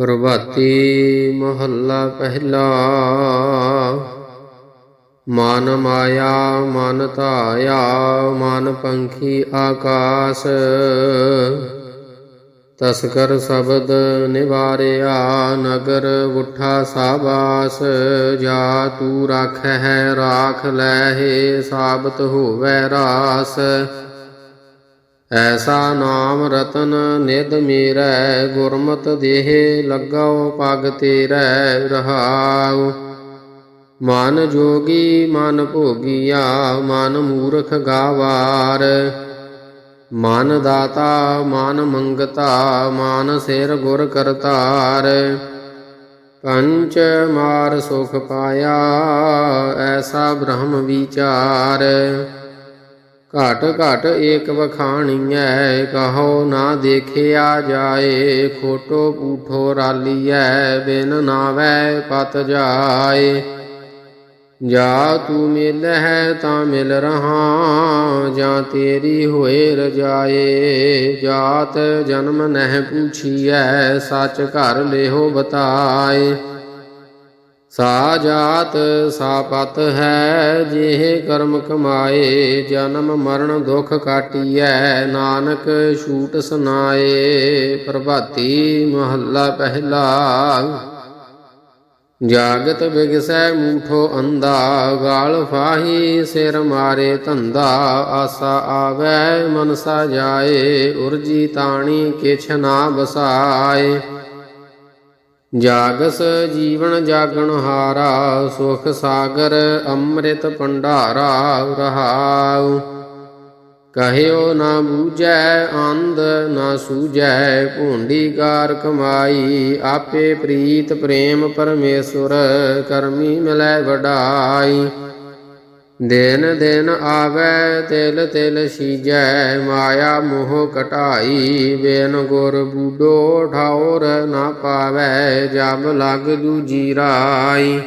ਪ੍ਰਭਾਤੀ ਮਹੱਲਾ ਪਹਿਲਾ। ਮਨ ਮਾਇਆ, ਮਨ ਧਾਇਆ, ਮਨ ਪੰਖੀ ਆਕਾਸ। ਤਸਕਰ ਸ਼ਬਦ ਨਿਵਾਰਿਆ, ਨਗਰ ਉਠਾ ਸਾਬਾਸ। ਜਾ ਤੂ ਰਾਖੈ ਹੈ ਰਾਖ ਲੈਹੇ ਸਾਬਤ ਹੋਵੇ ਰਾਸ। ਐਸਾ ਨਾਮ ਰਤਨ ਨਿਧ ਮੇਰੈ, ਗੁਰਮਤ ਦੇਹ ਲੱਗਾਓ ਪਗ ਤੇਰੈ ਰਹਾਉ। ਮਨ ਜੋਗੀ ਮਨ ਭੋਗੀਆ, ਮਨ ਮੂਰਖ ਗਾਵਾਰ। ਮਨ ਦਾਤਾ, ਮਨ ਮੰਗਤਾ, ਮਨ ਸਿਰ ਗੁਰ ਕਰਤਾਰ। ਪੰਚ ਮਾਰ ਸੁਖ ਪਾਇਆ, ਐਸਾ ਬ੍ਰਹਮ ਵਿਚਾਰ। ਘਟ ਘਟ ਏਕ ਵਖਾਣੀਐ, ਕਹੋ ਨਾ ਦੇਖਿਆ ਜਾਏ, ਖੋਟੋ ਪੂਠੋ ਰਾਲੀਐ, ਬਿਨ ਨਾਵੈ ਪਤ ਜਾਏ। ਜਾ ਤੂੰ ਮਿਲਹਿ ਤਾਂ ਮਿਲ ਰਹਾ, ਜਾਂ ਤੇਰੀ ਹੋਏ ਰਜਾਏ। ਜਾਤ ਜਨਮ ਨਹਿ ਪੁੱਛੀਐ, ਸੱਚ ਘਰ ਲਿਹੋ ਬਤਾਏ। ਸਾ ਜਾਤ ਸਾ ਪਤ ਹੈ, ਜਿਹ ਕਰਮ ਕਮਾਏ, ਜਨਮ ਮਰਨ ਦੁਖ ਕਾਟੀਐ, ਨਾਨਕ ਛੂਟ ਸੁਨਾਏ, ਪ੍ਰਭਾਤੀ ਮਹੱਲਾ ਪਹਿਲਾ। ਜਾਗਤ ਬਿਗਸੈ ਮੂਠੋ ਅੰਦਾ ਗਾਲ ਫਾਹੀ ਸਿਰ ਮਾਰੇ ਧੰਦਾ, ਆਸਾ ਆਵੈ ਮਨਸਾ ਜਾਏ, ਉਰਜੀ ਤਾਣੀ ਕਿਛ ਨਾ ਬਸਾਏ ਜਾਗਸ ਜੀਵਨ ਜਾਗਣ ਹਾਰਾ, ਸੁਖ ਸਾਗਰ ਅੰਮ੍ਰਿਤ ਭੰਡਾਰਾ ਰਹਾਉ। ਕਹਿਓ ਨਾ ਬੂਝੈ, ਅੰਧ ਨਾ ਸੂਝੈ ਭੁੰਡੀਕਾਰ ਕਮਾਈ, ਆਪੇ ਪ੍ਰੀਤ ਪ੍ਰੇਮ ਪਰਮੇਸ਼ਵਰ ਕਰਮੀ ਮਿਲੈ ਵਡਾਈ। ਦਿਨ ਦਿਨ ਆਵੈ ਤਿਲ ਤਿਲ ਸੀਜੈ, ਮਾਇਆ ਮੋਹ ਕਟਾਈ। ਬੇਨ ਗੁਰ ਬੂਡੋ ਠਾਉਰ ਨਾ ਪਾਵੈ ਜਬ ਲਗ ਦੂਜੀ ਰਾਈ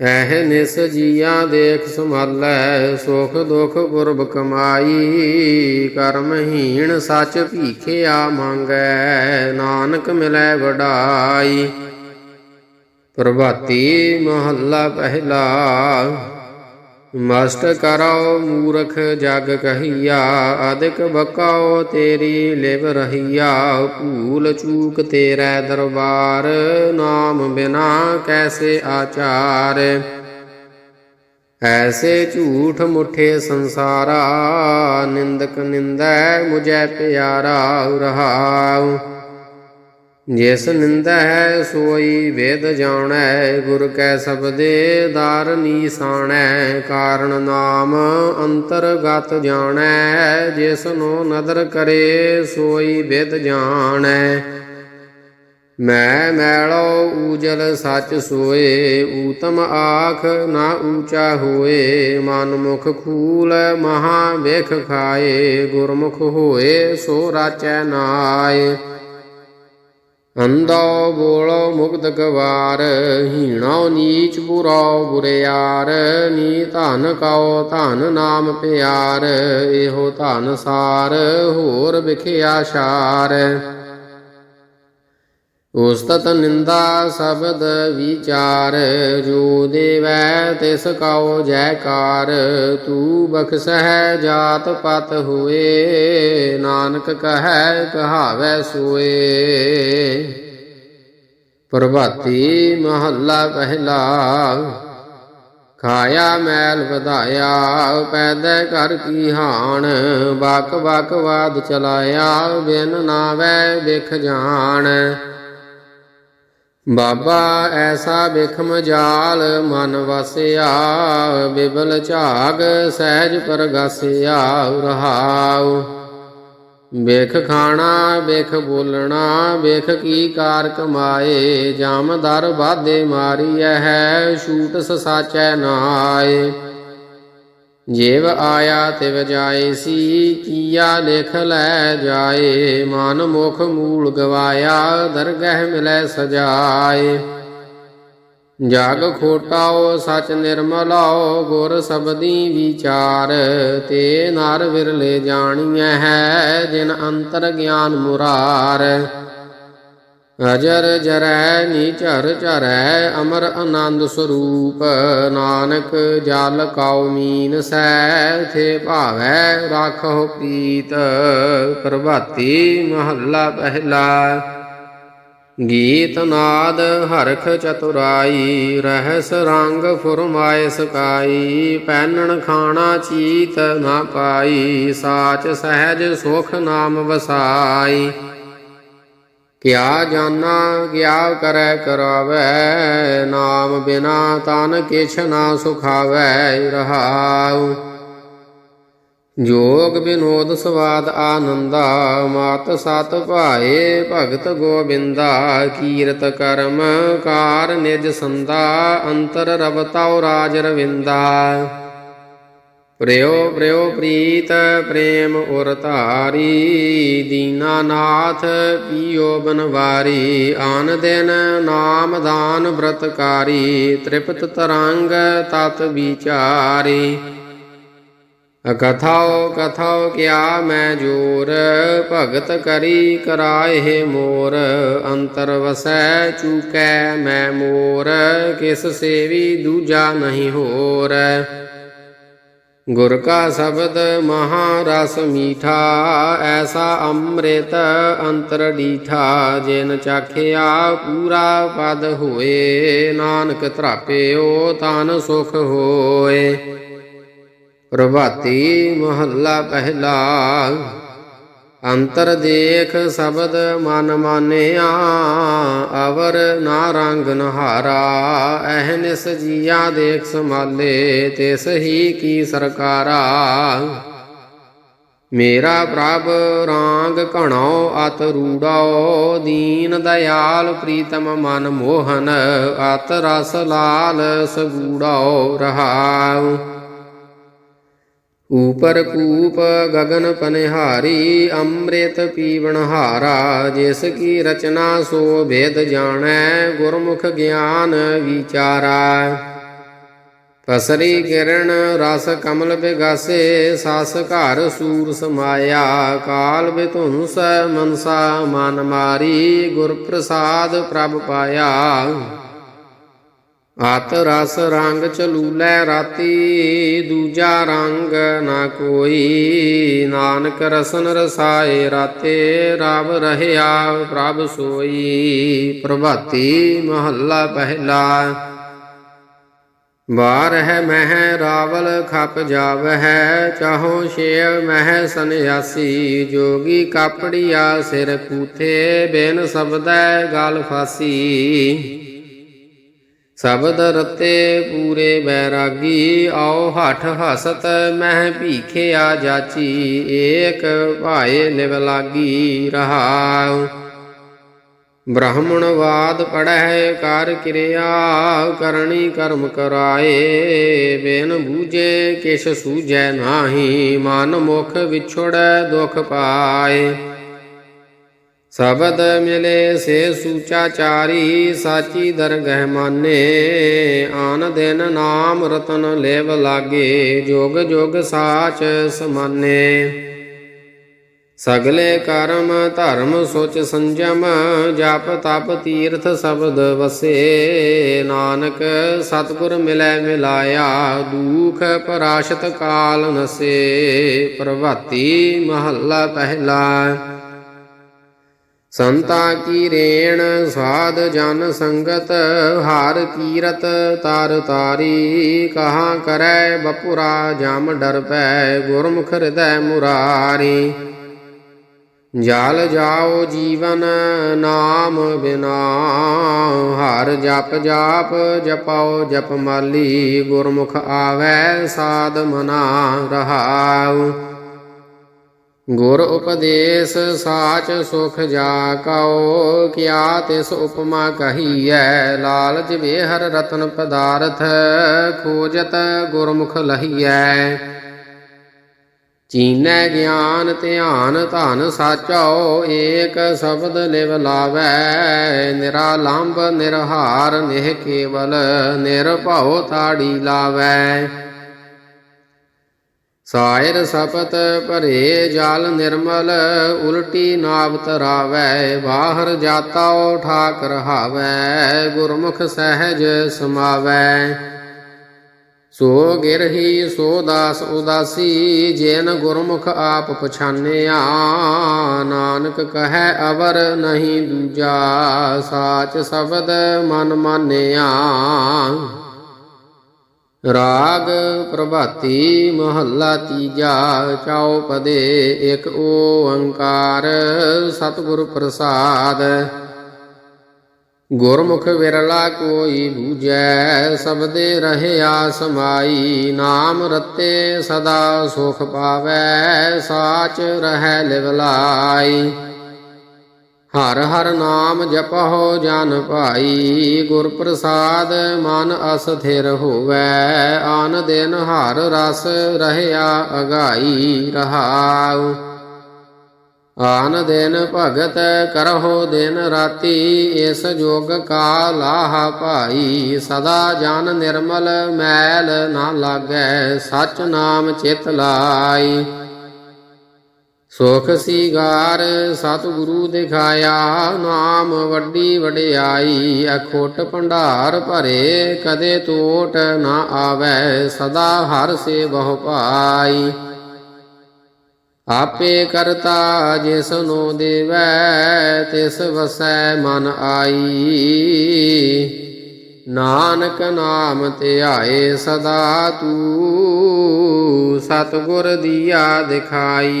ਐਹ ਨਿਸ ਜੀਆ ਦੇਖ ਸੰਭਾਲੈ ਸੁਖ ਦੁਖ ਗੁਰਬ ਕਮਾਈ। ਕਰਮਹੀਣ ਸੱਚ ਭੀਖਿਆ ਮੰਗੈ, ਨਾਨਕ ਮਿਲੈ ਵਡਾਈ। ਪ੍ਰਭਾਤੀ ਮਹੱਲਾ ਪਹਿਲਾ। ਮਸਤ ਕਰੋ ਮੂਰਖ ਜਗ ਕਹੀਆ ਅਦਿਕ ਬਕਾਓ ਤੇਰੀ ਲਿਵ ਰਹੀਆ। ਭੂਲ ਚੂਕ ਤੇਰੇ ਦਰਬਾਰ, ਨਾਮ ਬਿਨਾ ਕੈਸੇ ਆਚਾਰ। ਐਸੇ ਝੂਠ ਮੁਠੇ ਸੰਸਾਰਾ, ਨਿੰਦਕ ਨਿੰਦੈ ਮੁਝੈ ਪਿਆਰਾ ਰਹਾਉ। ਜਿਸ ਨਿੰਦਾ ਹੈ ਸੋਈ ਵੇਦ ਜਾਣੈ, ਗੁਰ ਕੈ ਸਬਦੇ ਦਾਰ ਨੀਸਾਣੈ ਕਾਰਨ ਨਾਮ ਅੰਤਰਗਤ ਜਾਣੈ, ਜਿਸ ਨੂੰ ਨਦਰ ਕਰੇ ਸੋਈ ਵੇਦ ਜਾਣੈ। ਮੈਂ ਮੈਲੋ ਊਜਲ ਸੱਚ ਸੋਏ, ਊਤਮ ਆਖ ਨਾ ਊਚਾ ਹੋਏ, ਮਨ ਮੁਖ ਖੂਲ ਮਹਾ ਵੇਖ ਖਾਏ, ਗੁਰਮੁਖ ਹੋਏ ਸੋ ਰਾਚੈ ਨਾਏ। ਅੰਦੋ ਬੋਲੋ ਮੁਕਤ ਗਵਾਰ ਹੀਣੋ ਨੀਚ ਬੁਰਾਓ ਬੁਰਿਆਰ, ਨੀ ਧਨ ਕਉ ਧਨ ਨਾਮ ਪਿਆਰ, ਇਹੋ ਧਨ ਸਾਰ, ਹੋਰ ਵਿਖਿਆ ਸ਼ਾਰ ਉਸਤਤ ਨਿੰਦਾ ਸ਼ਬਦ ਵਿਚਾਰ, ਜੋ ਦੇਵੈ ਤਿਸ ਕਉ ਜੈਕਾਰ, ਤੂ ਬਖਸਹਿ ਜਾਤ ਪਤ ਹੋਏ, ਨਾਨਕ ਕਹੈ ਕਹਾਵੈ ਸੋਏ। ਪ੍ਰਭਾਤੀ ਮਹੱਲਾ ਪਹਿਲਾ, ਖਾਇਆ ਮੈਲ ਵਧਾਇਆ, ਪੈਦਾ ਕਰ ਕੀ ਹਾਣ ਬਕ ਬਕ ਵਾਦ ਚਲਾਇਆ, ਬਿਨ ਨਾਵੈ ਵਿਖ ਜਾਣ। ਬਾਬਾ ਐਸਾ ਵਿਖਮ ਜਾਲ ਮਨ ਵਸਿਆ, ਬਿਬਲ ਝਾਗ ਸਹਿਜ ਪਰਗਾਸਿਆ ਰਹਾਉ ਵੇਖ ਖਾਣਾ, ਵੇਖ ਬੋਲਣਾ, ਵੇਖ ਕੀ ਕਾਰ ਕਮਾਏ, ਜਾਮਦਰ ਬਾਧੇ ਮਾਰੀਐ ਹੈ, ਛੂਟ ਸਸਾਚੈ ਨਾਏ। ਜੇਵ ਆਇਆ ਤਿਵ ਜਾਏ ਸੀ ਕੀਆ ਲਿਖ ਲੈ ਜਾਏ। ਮਨ ਮੁਖ ਮੂਲ ਗਵਾਇਆ, ਦਰਗਹਿ ਮਿਲੈ ਸਜਾਏ। ਜਗ ਖੋਟਾਓ, ਸਚ ਨਿਰਮਲਾਓ, ਗੁਰ ਸਬਦੀ ਵਿਚਾਰ। ਤੇ ਨਰ ਵਿਰਲੇ ਜਾਣੀਐ ਹੈ, ਜਿਨ ਅੰਤਰ ਗਿਆਨ ਮੁਰਾਰ। ਅਜਰ ਜਰੈ ਨੀਚਰ ਚਰੈ ਅਮਰ ਆਨੰਦ ਸਰੂਪ। ਨਾਨਕ ਜਲ ਕਉ ਮੀਨ ਸੈ ਥੇ ਭਾਵੈ ਰਾਖੋ ਪ੍ਰੀਤ। ਪ੍ਰਭਾਤੀ ਮਹੱਲਾ ਪਹਿਲਾ। ਗੀਤ ਨਾਦ ਹਰਖ ਚਤੁਰਾਈ, ਰਹਿਸ ਰੰਗ ਫੁਰਮਾਏ ਸਕਾਈ। ਪੈਨਣ ਖਾਣਾ ਚੀਤ ਨਾ ਪਾਈ, ਸਾਚ ਸਹਿਜ ਸੁਖ ਨਾਮ ਵਸਾਈ। ਕਿਆ ਜਾਨਾ, ਕਿਆ ਕਰੈ, ਕਰਾਵੈ, ਨਾਮ ਬਿਨਾ ਤਨ ਕਿਛ ਨਾ ਸੁਖਾਵੈ, ਰਹਾਉ। ਜੋਗ ਬਿਨੋਦ ਸਵਾਦ ਆਨੰਦਾ, ਮਤ ਸਤ ਭਾਏ ਭਗਤ ਗੋਬਿੰਦਾ, ਕੀਰਤ ਕਰਮ ਕਾਰ ਨਿਜ ਸੰਦਾ, ਅੰਤਰ ਰਵਤਾਉ ਰਾਜ ਰਵਿੰਦਾ। ਪ੍ਰਿਓ ਪ੍ਰਿਓ ਪ੍ਰੀਤ ਪ੍ਰੇਮ ਉਰ ਧਾਰੀ ਦੀਨਾਨਾਥ ਪੀਓ ਬਨਵਾਰੀ, ਆਨ ਦਿਨ ਨਾਮ ਦਾਨ ਬ੍ਰਤਕਾਰੀ ਤ੍ਰਿਪਤ ਤਰੰਗ ਤਤ ਵਿਚਾਰੀ। ਕਥਾਓ ਕਥਾਓ ਕਿਆ ਮੈਂ ਜੋਰ, ਭਗਤ ਕਰੀ ਕਰਾਏ ਮੋਰ, ਅੰਤਰ ਵਸੈ ਚੂਕੈ ਮੈਂ ਮੋਰ, ਕਿਸ ਸੇਵੀ ਦੂਜਾ ਨਹੀਂ ਹੋਰ। ਗੁਰ ਕਾ ਸ਼ਬਦ ਮਹਾ ਰਸ ਮੀਠਾ, ਐਸਾ ਅੰਮ੍ਰਿਤ ਅੰਤਰ ਡੀਠਾ, ਜਿਨ ਚਾਖਿਆ ਪੂਰਾ ਪਦ ਹੋਏ, ਨਾਨਕ ਧਰਾਪਿਓ ਤਨ ਸੁਖ ਹੋਏ। ਪ੍ਰਭਾਤੀ ਮਹੱਲਾ ਪਹਿਲਾ ਅੰਤਰ ਦੇਖ ਸ਼ਬਦ ਮਨ ਮਾਨਿਆ, ਅਵਰ ਨਾ ਰੰਗ ਨਹਾਰਾ। ਅਹਨਿਸ ਜੀਆ ਦੇਖ ਸਮਾਲੇ ਤਿਸ ਹੀ ਕੀ ਸਰਕਾਰਾ। ਮੇਰਾ ਪ੍ਰਭ ਰਾਂਗ ਘਣੋ ਅਤ ਰੂੜਾਓ ਦੀਨ ਦਇਆਲ ਪ੍ਰੀਤਮ ਮਨ ਮੋਹਨ, ਅਤ ਰਸ ਲਾਲ ਸਗੂੜਾਓ ਰਹਾਉ। ਉਪਰ ਕੂਪ ਗगन ਪਨਿਹਾਰੀ, ਅੰਮ੍ਰਿਤ ਪੀਵਣ ਹਾਰਾ, ਜਿਸ ਕੀ ਰਚਨਾ ਸੋ ਭੇਦ ਜਾਣੈ, ਗੁਰਮੁਖ ਗਿਆਨ ਵਿਚਾਰਾ। ਪਸਰੀ ਕਿਰਨ ਰਸ ਕਮਲ ਬਿਗਾਸੇ, ਸਸ ਘਰ ਸੂਰ ਸਮਾਇਆ ਕਾਲ ਬਿਧੁੰਸ ਮਨਸਾ ਮਨ ਮਾਰੀ ਗੁਰ ਪ੍ਰਸਾਦ ਪ੍ਰਭ ਪਾਇਆ। ਆਤ ਰਸ ਰੰਗ ਚਲੂਲੇ ਰਾਤੀ, ਦੂਜਾ ਰੰਗ ਨਾ ਕੋਈ। ਨਾਨਕ ਰਸਨ ਰਸਾਏ ਰਾਤੇ ਰਬ ਰਹਿਆ ਪ੍ਰਭ ਸੋਈ। ਪ੍ਰਭਾਤੀ ਮਹੱਲਾ ਪਹਿਲਾ। ਬਾਰ ਹੈ ਮਹਿ ਰਾਵਲ ਖਪ ਜਾਵ ਹੈ ਚਾਹੋ ਸ਼ੇਵ ਮਹਿ ਸੰਿਆਸੀ ਜੋਗੀ ਕਾਪੜੀਆ ਸਿਰ ਕੂਥੇ, ਬਿਨ ਸਬਦੈ ਗਲ ਫਾਸੀ। ਸ਼ਬਦ ਰਤੇ ਪੂਰੇ ਬੈਰਾਗੀ, ਆਓ ਹਠ ਹਸਤ ਮਹਿ ਭੀਖਿਆ ਜਾਚੀ, ਏਕ ਭਾਏ ਲਿਵ ਲਾਗੀ ਰਹਾਉ। ਬ੍ਰਾਹਮਣਵਾਦ ਪੜਹਿ ਕਰ ਕਿਰਿਆ ਕਰਨੀ ਕਰਮ ਕਰਾਏ, ਬਿਨ ਬੂਝੇ ਕਿਛ ਸੂਝੈ ਨਾਹੀ, ਮਨ ਮੁਖ ਵਿਛੜੈ ਦੁਖ ਪਾਏ। ਸ਼ਬਦ ਮਿਲੇ ਸੇ ਸੂਚਾ ਚਾਰੀ, ਸਾਚੀ ਦਰਗਹਿ ਮਾਨੇ। ਆਨ ਦਿਨ ਨਾਮ ਰਤਨ ਲੇਵ ਲਾਗੇ, ਜੋਗ ਜੋਗ ਸਾਚ ਸਮਾਨੇ। ਸਗਲੇ ਕਰਮ ਧਰਮ ਸੋਚ ਸੰਜਮ, ਜਪ ਤਪ ਤੀਰਥ ਸ਼ਬਦ ਵਸੇ। ਨਾਨਕ ਸਤਗੁਰ ਮਿਲੈ ਮਿਲਾਇਆ, ਦੂਖ ਪਰਾਸ਼ਤ ਕਾਲ ਨਸੇ। ਪ੍ਰਭਾਤੀ ਮਹੱਲਾ ਪਹਿਲਾ। ਸੰਤਾ ਕੀ ਰੇਣ ਸਾਧ ਜਨ ਸੰਗਤ, ਹਾਰ ਕੀਰਤ ਤਾਰ ਤਾਰੀ। ਕਹਾ ਕਰੈ ਬਪੁਰਾ, ਜਮ ਡਰ ਪੈ ਗੁਰਮੁਖ ਹਿਰਦੈ ਮੁਰਾਰੀ। ਜਲ ਜਾਓ ਜੀਵਨ ਨਾਮ ਬਿਨਾ, ਹਰ ਜਪ ਜਾਪ ਜਪਾਓ ਜਪ ਮਾਲੀ। ਗੁਰਮੁਖ ਆਵੈ ਸਾਧ ਮਨਾ ਰਹਾਉ। ਗੁਰ ਉਪਦੇਸ਼ ਸਾਚ ਸੁਖ ਜਾ ਕਉ ਕਿਆ ਤਿਸ ਉਪਮਾ ਕਹੀਐ? ਲਾਲਚ ਵੇਹਰ ਰਤਨ ਪਦਾਰਥ, ਖੋਜਤ ਗੁਰਮੁਖ ਲਹੀਐ। ਚੀਨੈ ਗਿਆਨ ਧਿਆਨ ਧਨ ਸਾਚੋ ਏਕ ਸ਼ਬਦ ਲਿਵ ਲਾਵੈ। ਨਿਰਾਲੰਬ ਨਿਰਹਾਰ ਨਿਹ ਕੇਵਲ, ਨਿਰਭਉ ਤਾੜੀ ਲਾਵੈ। ਸਾਇਰ ਸਪਤ ਭਰੇ ਜਲ ਨਿਰਮਲ, ਉਲਟੀ ਨਾਵ ਤਰਾਵੈ ਬਾਹਰ ਜਾਤਾਓ ਠਾਕ ਰਹਾਵੈ ਗੁਰਮੁਖ ਸਹਿਜ ਸਮਾਵੈ। ਸੋ ਗਿਰਹੀ, ਸੋ ਦਾਸ ਉਦਾਸੀ, ਜੇਨ ਗੁਰਮੁਖ ਆਪ ਪਛਾਨਿਆ, ਨਾਨਕ ਕਹੈ ਅਵਰ ਨਹੀਂ ਦੂਜਾ, ਸਾਚ ਸ਼ਬਦ ਮਨ ਮਾਨਿਆ। ਰਾਗ ਪ੍ਰਭਾਤੀ ਮਹੱਲਾ ਤੀਜਾ ਚੌਪਦੇ ਇੱਕ ਓੰਕਾਰ ਸਤਿਗੁਰ ਪ੍ਰਸਾਦ। ਗੁਰਮੁਖ ਵਿਰਲਾ ਕੋਈ ਬੂਝੈ, ਸਬਦੇ ਰਹਿਆ ਸਮਾਈ, ਨਾਮ ਰਤੇ ਸਦਾ ਸੁਖ ਪਾਵੈ, ਸਾਚ ਰਹਿ ਲਿਵਲਾਈ। ਹਰ ਹਰ ਨਾਮ ਜਪਹੁ ਜਨ ਭਾਈ ਗੁਰ ਪ੍ਰਸਾਦ ਮਨ ਅਸਥਿਰ ਹੋਵੇ, ਆਨ ਦਿਨ ਹਰ ਰਸ ਰਹਿਆ ਅਗਾਈ ਰਹਾਉ। ਆਨ ਦਿਨ ਭਗਤ ਕਰਹੁ ਦਿਨ ਰਾਤੀ, ਇਸ ਜੋਗ ਕਾ ਲਾਹ ਭਾਈ, ਸਦਾ ਜਨ ਨਿਰਮਲ ਮੈਲ ਨਾ ਲਾਗੈ, ਸਚ ਨਾਮ ਚਿਤ ਲਾਈ। ਸੁਖ ਸੀਗਾਰ ਸਤਿਗੁਰੂ ਦਿਖਾਇਆ, ਨਾਮ ਵੱਡੀ ਵਡਿਆਈ, ਅਖੋਟ ਭੰਡਾਰ ਭਰੇ, ਕਦੇ ਟੋਟ ਨਾ ਆਵੈ, ਸਦਾ ਹਰ ਸੇ ਬਹੁ ਪਾਈ। ਆਪੇ ਕਰਤਾ ਜਿਸ ਨੂੰ ਦੇਵੈ, ਤਿਸ ਵਸੈ ਮਨ ਆਈ। ਨਾਨਕ ਨਾਮ ਧਿਆਏ ਸਦਾ ਤੂੰ ਸਤਿਗੁਰ ਦੀਆ ਦਿਖਾਈ